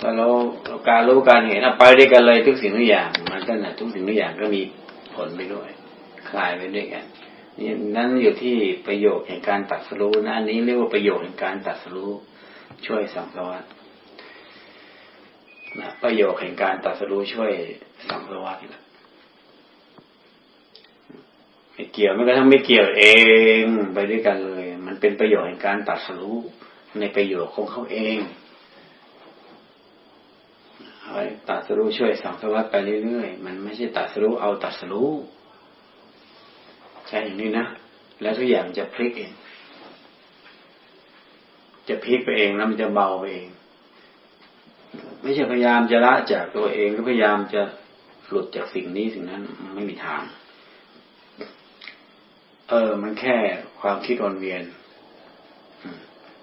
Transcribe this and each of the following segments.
ก็เราการรู้การเห็นไปด้วยกันเลยทุกสิ่งทุกอย่างมันก็นะทุกสิ่งทุกอย่างก็มีผลไปด้วย คลายไปด้วยกันนี่นั่นอยู่ที่ประโยชน์แห่งการตัดสรู้นะอันนี้เรียกว่าประโยชน์แห่งการตัดสรู้ช่วยสังสารวัฏนะประโยชน์แห่งการตัดสรู้ช่วยสังสารวัฏนะไม่เกี่ยวไม่กระทั่งไม่เกี่ยวเองไปด้วยกันเลย มันเป็นประโยชน์แห่งการตัดสรู้ในประโยชน์ของเขาเอง ไว้ตัดสรู้ช่วยสังสารวัฏไปเรื่อยๆ มันไม่ใช่ตัดสรู้เอาตัดสรู้ใช่อย่างนี้นะ แล้วทุกอย่างจะพลิกเอง จะพลิกไปเองแล้วมันจะเบาไปเอง ไม่ใช่พยายามจะละจากตัวเองหรือพยายามจะหลุดจากสิ่งนี้สิ่งนั้นไม่มีทาง เออ มันแค่ความคิดวนเวียน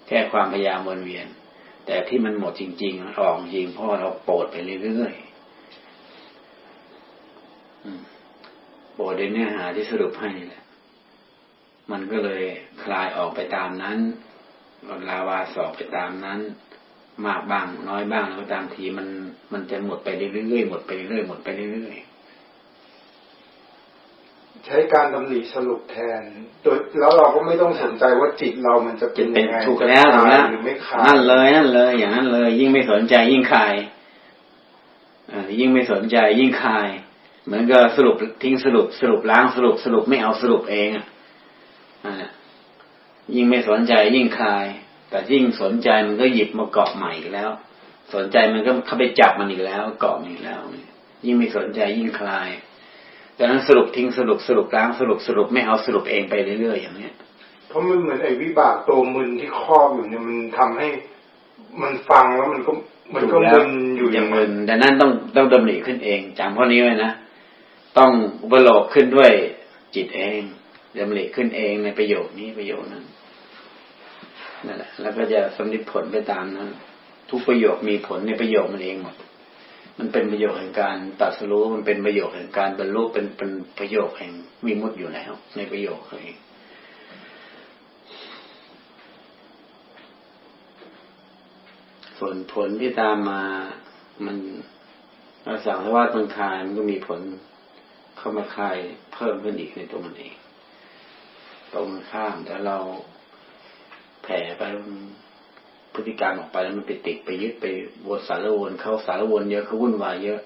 แค่ความพยายามวนเวียน แต่ที่มันหมดจริงๆออกจริงเพราะเราโปรดไปเรื่อยๆโปรดในเนื้อหาที่สรุปให้นี่แหละ มันก็เลยคลายออกไปตามนั้นลาวาสอบไปตามนั้น มากบ้างน้อยบ้างแล้วก็ตามทีมันมันจะหมดไปเรื่อยๆหมดไปเรื่อยๆหมดไปเรื่อยๆ ใช้การดำริสรุปแทนโดยแล้วเราก็ไม่ต้องสนใจว่าจิตเรามันจะเป็จะนเป็นยังไงถูกจะแล้วคถูกลายแล้วหรือไม่คลายนั่นเลยนั่นเลย อย่างนั้นเลย ยิ่งไม่สนใจยิ่งคลายเอ่อยิ่งไม่สนใจยิ่งคลาย เหมือนกับสรุปทิ้งสรุปสรุปล้างสรุปสรุปไม่เอาสรุปเองอะนั่นแหละยิ่งไม่สนใจยิ่งคลาย แต่ยิ่งสนใจมันก็หยิบมาเกาะใหม่อีกแล้ว สนใจมันก็เข้าไปจับมันอีกแล้วเกาะมันอีกแล้ว ยิ่งไม่สนใจยิ่งคลาย ดังนั้นสรุปทิ้งสรุปสรุปล้างสรุปสรุปไม่เอาสรุปเองไปเรื่อยๆอย่างเนี้ยเพราะมันเหมือนไอ้วิบากตัวมึนที่ครอบอยู่เนี่ยมันทำให้มันฟังแล้วมันก็มันก็ถูแล้วมึนอยู่อย่างมึนแต่นั่นต้องต้องดำริขึ้นเองจำข้อนี้ไว้นะต้องอุปโลกขึ้นด้วยจิตเองดำริขึ้นเองในประโยคนี้ประโยคนั้นนั่นแหละแล้วก็จะสำลิดผลไปตามนั้น ทุกประโยคมีผลในประโยคมันเองหมด มันเป็นประโยชน์แห่งการตัดสรู้มันเป็นประโยชน์แห่งการบรรลุเป็นเป็นประโยชน์แห่งวิมุตติอยู่แล้ว ในประโยคเขาเองส่วนผลที่ตามมามันเราสั่งว่าตรงคายมันก็มีผลเข้ามาคายเพิ่มขึ้นอีกในตัวมันเองตรงข้ามแต่เราแผ่ไป พฤติกรรมออกไปแล้วมันไปติดไปยึดไปวนสารวนเขาสารวนเยอะเขาวุ่นวายเยอะ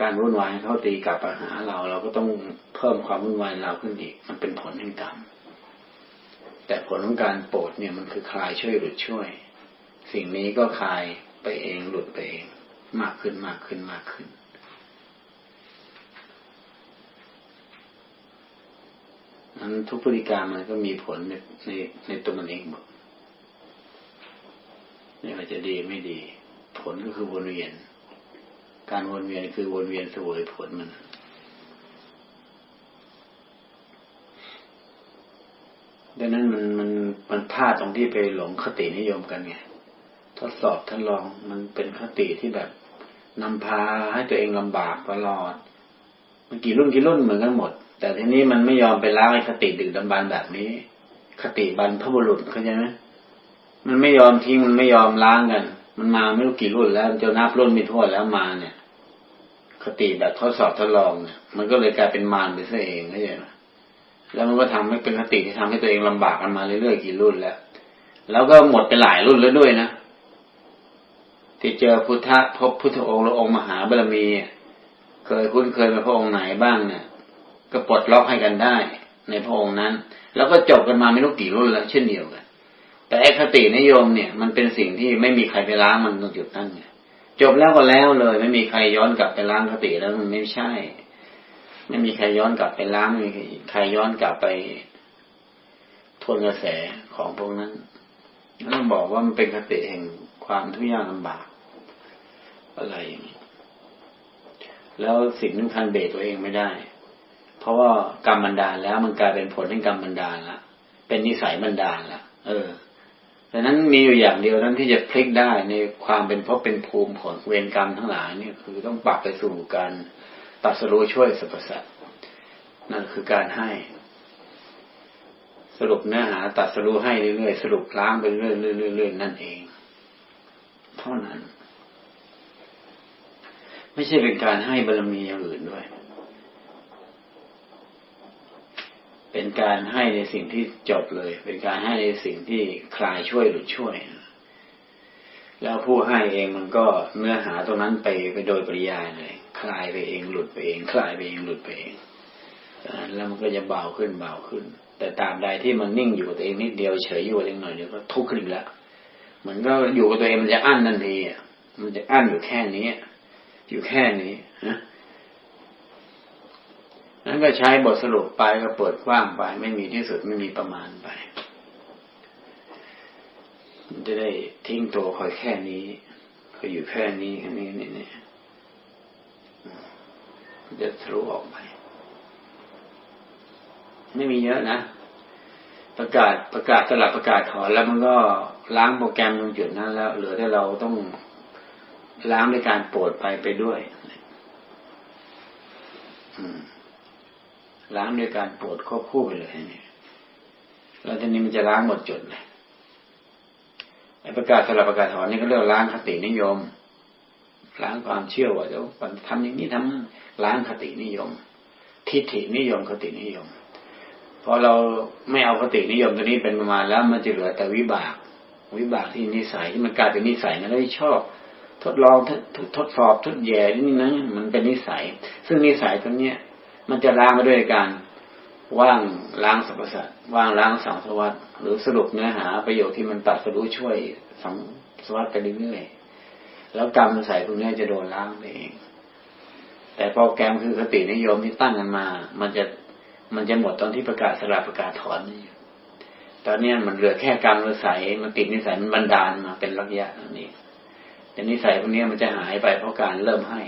การวุ่นวายเขาตีกลับมาหาเรา เราก็ต้องเพิ่มความวุ่นวายเราขึ้นอีก มันเป็นผลแห่งกรรมแต่ผลของการโปรดเนี่ยมันคือคลายช่วยหลุดช่วย สิ่งนี้ก็คลายไปเองหลุดไปเอง มากขึ้นมากขึ้นมากขึ้น นั้นทุกพฤติกรรมมันก็มีผลในในในตัวมันเองหมด ไม่ว่าจะดีไม่ดี ผลก็คือวนเวียน การวนเวียนคือวนเวียนสวยผลมันดังนั้นมันมันมันพลาดตรงที่ไปหลงคตินิยมกันไงทดสอบทดลองมันเป็นคติที่แบบนำพาให้ตัวเองลำบากตลอด มันกี่รุ่นกี่รุ่นเหมือนกันหมด แต่ทีนี้มันไม่ยอมไปล้างไอ้คติดึกดำบรรพ์แบบนี้ คติบรรพบุรุษเข้าใจไหม มันไม่ยอมทิ้งมันไม่ยอมล้างกัน มันมาไม่รู้กี่รุ่นแล้วมันจะนับรุ่นไม่ทั่วแล้วมาเนี่ย คติแบบทดสอบทดลองเนี่ยมันก็เลยกลายเป็นมารไปซะเองเข้าใจไหมแล้วมันก็ทำให้เป็นคติที่ทำให้ตัวเองลำบากกันมาเรื่อยๆกี่รุ่นแล้ว แล้วก็หมดไปหลายรุ่นแล้วด้วยนะที่เจอพุทธพบพุทธองค์และองค์มหาบารมี เคยคุ้นเคยกับพระองค์ไหนบ้างเนี่ยก็ปลดล็อกให้กันได้ ในพระองค์นั้น แล้วก็จบกันมาไม่รู้กี่รุ่นแล้ว เช่นเดียวกัน แต่ไอ้คตินิยมเนี่ย มันเป็นสิ่งที่ไม่มีใครไปล้างมันตรงจุดนั้นเนี่ยจบแล้วก็แล้วเลย ไม่มีใครย้อนกลับไปล้างคติแล้วมันไม่ใช่ ไม่มีใครย้อนกลับไปล้างไม่มีใครย้อนกลับไปทวนกระแสของพวกนั้นต้องบอกว่ามันเป็นคติแห่งความทุกข์ยากลำบาก อะไรอย่างนี้แล้วสิ่งสำคัญเบรตัวเองไม่ได้ เพราะว่ากรรมบันดาลแล้วมันกลายเป็นผลแห่งกรรมบันดาลละเป็นนิสัยบันดาลละเออ ดังนั้นมีอยู่อย่างเดียวนั้นที่จะพลิกได้ในความเป็นเพราะเป็นภูมิผลเวรกรรมทั้งหลายนี่คือต้องปรับไปสู่การตัดสรู้ช่วยสรรพสัตว์นั่นคือการให้ สรุปเนื้อหา ตัดสรู้ให้เรื่อยๆสรุปล้างไปเรื่อยๆเรื่อยๆนั่นเอง เท่านั้น ไม่ใช่เป็นการให้บารมีอย่างอื่นด้วย เป็น การให้ในสิ่งที่จบเลย เป็นการให้ในสิ่งที่คลายช่วยหรือช่วย แล้วผู้ให้เองมันก็เนื้อหาตรงนั้นไปไปโดยปริยายเลยคลายไปเองหลุดไปเอง คลายไปเองหลุดไปเองแล้วมันก็จะเบาขึ้นเบาขึ้น แต่ตามใดที่มันนิ่งอยู่กับตัวเองนิดเดียวเฉยอยู่กับตัวเองหน่อยเดียวก็ทุกข์ขึ้นแล้วเหมือนก็อยู่กับตัวเองมันจะอั้นทันทีอะมันจะอั้นอยู่แค่นี้อยู่แค่นี้นะ นั้นก็ใช้บทสรุปไปก็เปิดกว้างไป ไม่มีที่สุดไม่มีประมาณไป จะได้ทิ้งตัวคอยแค่นี้ก็อยู่แค่นี้แค่นี้นี่นี่จะทะลุออกไป ไม่มีเยอะนะ ประกาศประกาศสลับประกาศถอนแล้วมันก็ล้างโปรแกรมตรงจุดนั้น แล้วเหลือแต่เราต้องล้างด้วยการโปรดไปไปด้วย ล้างด้วยการปรดควบคู่ไปเลยนี่แล้วทีนี้มันจะล้างหมดจุดเลยไอ้ประกาศสลับประกาศถอนนี่ก็เรียกล้างคตินิยม ล้างความเชื่อว่าเดี๋ยวทำอย่างนี้ทำล้างคตินิยม ทิฏฐินิยมคตินิยมพอเราไม่เอาคตินิยมตัวนี้เป็นประมาณแล้ว มันจะเหลือแต่วิบาก วิบากที่นิสัยที่มันกลายเป็นนิสัยนะแล้วชอบ ทดลองทดทดสอบทดแย่นี่นะมันเป็นนิสัย ซึ่งนิสัยตัวเนี้ย มันจะล้างมาด้วยการว่างล้างสรรพสัตว์ว่างล้างสังสวัสดหรือสรุปเนื้อหาประโยชน์ที่มันตัดสรู้ช่วยสังสวัสดไปเรื่อยๆแล้วกรรมนิสัยพวกนี้จะโดนล้างไปเอง แต่โปรแกรมคือคตินิยมที่ตั้งกันมา มันจะมันจะหมดตอนที่ประกาศสลับประกาศถอนนี่ตอนนี้มันเหลือแค่กรรมนิสัยมันติดนิสัยมันบันดาลมาเป็นระยะนี่แต่นิสัยพวกนี้มันจะหายไปเพราะการเริ่มให้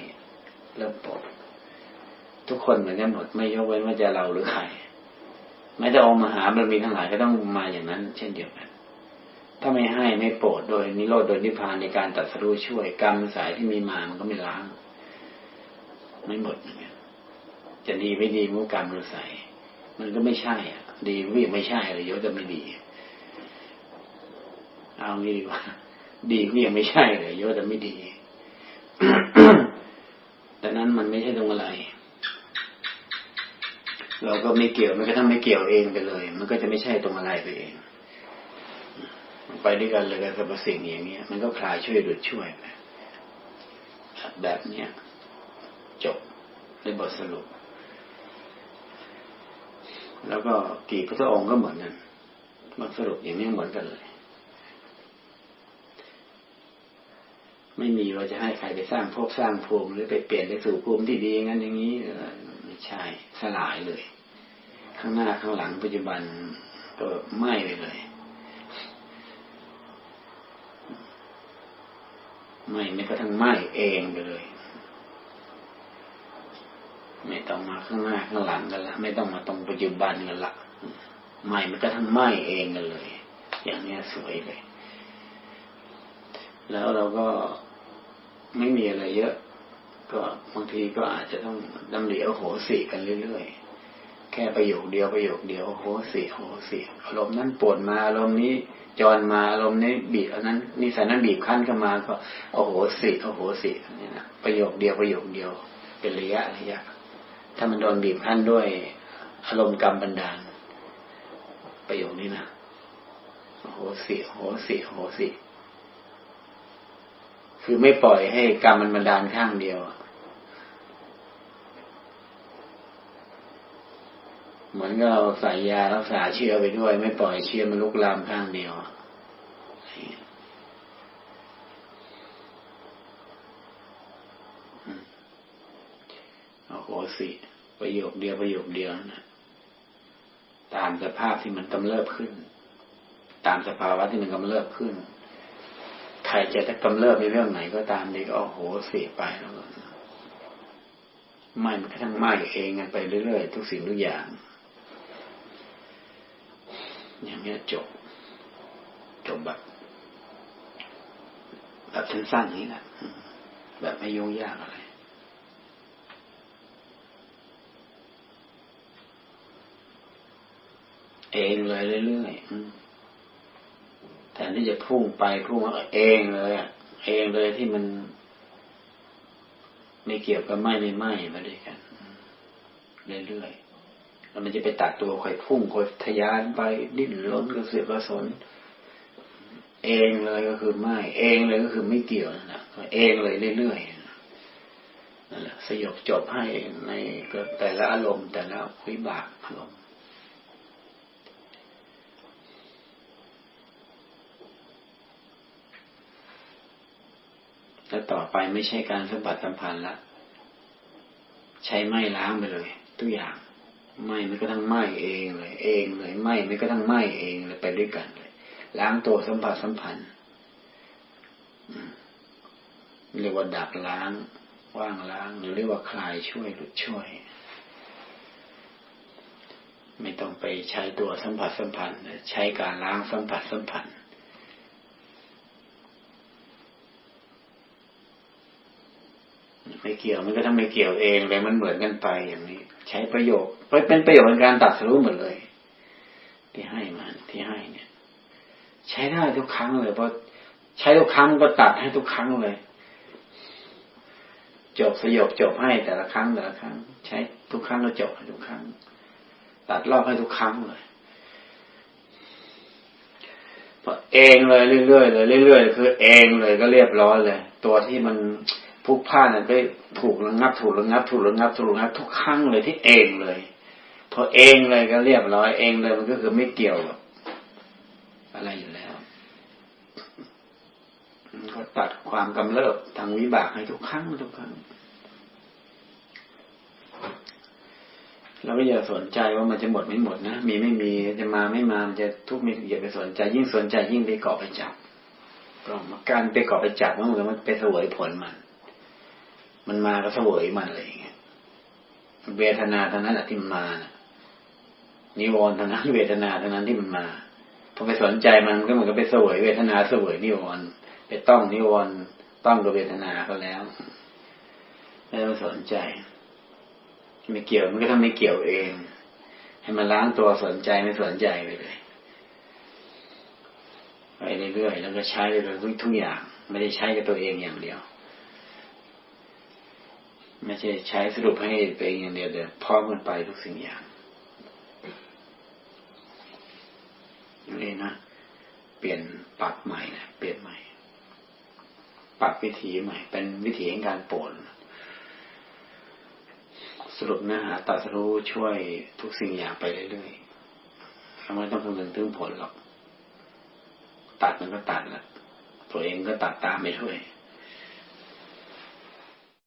เริ่มปลด ทุกคนเหมือนกันหมดไม่ยกเว้นว่าจะเราหรือใครแม้แต่องค์มหาบารมีทั้งหลายก็ต้องมาอย่างนั้น เช่นเดียวกัน ถ้าไม่ให้ไม่โปรดโดยนิโรธโดยนิพพานในการตัดสู้ช่วยกรรมสายที่มีมามันก็ไม่ล้าง ไม่หมดเหมือนกันจะดีไม่ดีมุกกรรมหรือใสมันก็ไม่ใช่อะ ดีวิ่งไม่ใช่เลยยศจะไม่ดี เอางี้ดีกว่า ดีวิ่งไม่ใช่เลยยศจะไม่ดีแต่นั้นมันไม่ใช่ตรงอะไร เราก็ไม่เกี่ยวมันก็ทำไม่เกี่ยวเองไปเลย มันก็จะไม่ใช่ตรงอะไรไปเอง ไปด้วยกันเลยกับสิ่งอย่างเงี้ย มันก็คลายช่วยดุดช่วยไปแบบเนี้ยจบในบทสรุป แล้วก็กี่พระองค์ก็เหมือนกันมันสรุปอย่างนี้เหมือนกันเลย ไม่มีว่าจะให้ใครไปสร้างภพสร้างภูมิหรือไปเปลี่ยนไปสู่ภูมิที่ดีงั้นอย่างนี้ ใช่ สลายเลย ข้างหน้าข้างหลังปัจจุบันก็ไหม้ไปเลยไหม้ไม่กระทั่งไหม้เองไปเลย ไม่ต้องมาข้างหน้าข้างหลังกันละไม่ต้องมาตรงปัจจุบันกันละไหม่มันก็ทั้งไหม้เองกันเลย อย่างนี้สวยเลย แล้วเราก็ไม่มีอะไรเยอะ ก็บางทีก็อาจจะต้องดำเหลียวโหสีกันเรื่อยๆ แค่ประโยคเดียวประโยคเดียวโหสีโหสีอารมณ์นั้นปวดมาอารมณ์นี้จรมาอารมณ์นี้บีบอันนั้นนิสัยนั้นบีบขั้นขึ้นมาก็โอ้โหสีโอ้โหสีนี่นะประโยคเดียวประโยคเดียว เป็นระยะระยะ ถ้ามันโดนบีบคั้นด้วย อารมณ์กรรมบันดาล ประโยคนี้นะโหสิโหสิโหสิคือไม่ปล่อยให้กรรมมันบันดาลข้างเดียว เหมือนกับเราใส่ยารักษาเชื้อไปด้วย ไม่ปล่อยเชื้อมันลุกลามข้างเดียวโหสิประโยคเดียวประโยคเดียวนะตามสภาพที่มันกำเริบขึ้น ตามสภาวะที่มันกำเริบขึ้นใครจะกำเริบในเรื่องไหนก็ตามเดีก็โอ้โหเสียไปแล้วไม่มันกระทั่งไหม้เองกันไปเรื่อยๆทุกสิ่งทุกอย่าง อย่างนี้จบ จบแบบแบบสั้นๆนี้แหละแบบไม่ยุ่งยากอะไร เองเลยเรื่อยๆแทนที่จะพุ่งไปพุ่งมาเองเลยอะเองเลยที่มัน ไม่เกี่ยวกับไม่ไม่ไม่มาด้วยกันเรื่อยๆแล้ว มันจะไปตัดตัวคอยพุ่งคอยทะยานไปดิ้นรนกระเสือกกระสน เองเลยก็คือไม่ เองเลยก็คือไม่เกี่ยวนะเองเลยเรื่อยๆนั่นแหละสยบจบให้ในแต่ละอารมณ์แต่ละวิบากอารมณ์แล้วต่อไปไม่ใช่การสัมผัสสัมพันธ์ละ ใช้ไม้ล้างไปเลย ทุกอย่าง ไม้ไม่ก็ทั้งไม้เองเลย เองเลยไม้ไม่ก็ทั้งไม้เองเลยไปด้วยกันเลยล้างตัวสัมผัสสัมพันธ์เรียกว่าดักล้างว่างล้างหรือเรียกว่าคลายช่วยหลุดช่วย ไม่ต้องไปใช้ตัวสัมผัสสัมพันธ์ใช้การล้างสัมผัสสัมพันธ์ ไม่เกี่ยวมันก็ทำไม่เกี่ยวเองเลยมันเหมือนกันไปอย่างนี้ ใช้ประโยชน์เป็นประโยชน์ในการตัดสู้หมดเลย ที่ให้มันที่ให้เนี่ย ใช้ได้ทุกครั้งเลยเพราะใช้ทุกครั้งก็ตัดให้ทุกครั้งเลย จบสยบจบให้แต่ละครั้งแต่ละครั้ง ใช้ทุกครั้งก็จบให้ทุกครั้ง ตัดรอบให้ทุกครั้งเลยพอเองเลยเรื่อยๆเลยเรื่อยๆคือเองเลยก็เรียบร้อยเลย ตัวที่มัน พุกผ้าเนี่ยไปถูกระงับ ถูกระงับ ถูกระงับ ถูกระงับทุกครั้งเลยที่เองเลยพอเองเลยก็เรียบร้อยเองเลยมันก็คือไม่เกี่ยวกับอะไรอยู่แล้วก็ตัดความกำเริบทางวิบากให้ทุกครั้งทุกครั้งเราก็อย่าสนใจว่ามันจะหมดไม่หมดนะมีไม่มีจะมาไม่มามันจะทุกข์ม่อย่าไปสนใจ ยิ่งสนใจยิ่งไปเกาะไปจับการไปเกาะไปจับมันเหมือนมันไปเสวยผลมัน มันมาก็เสวยมันอะไรอย่างเงี้ยเวทนาเท่านั้นแหละที่มันมานะนิวรณ์เท่านั้นเวทนาเท่านั้นที่มันมาพอไปสนใจมันก็เหมือนกับไปเสวยเวทนาเสวยนิวรณ์ไปต้องนิวรณ์ต้องกับเวทนาก็แล้วไม่ต้องสนใจ ไม่เกี่ยวมันก็ทำไม่เกี่ยวเอง ให้มันล้างตัวสนใจไม่สนใจไปเลยไปเรื่อยๆแล้วก็ใช้ไปเลยทุกอย่าง ไม่ได้ใช้กับตัวเองอย่างเดียว ไม่ใช่ใช้สรุปให้ตัวเองอย่างเดียวเดียวพร้อมกันไปทุกสิ่งอย่างนี่นะเปลี่ยนปรับใหม่นะเปลี่ยนใหม่ ปรับวิธีใหม่ เป็นวิธีในการโปรดสรุปเนื้อหาตัดรู้ช่วยทุกสิ่งอย่างไปเรื่อยๆไม่ต้องคำนึงถึงผลหรอก ตัดมันก็ตัดแล้วตัวเองก็ตัดตามไปด้วย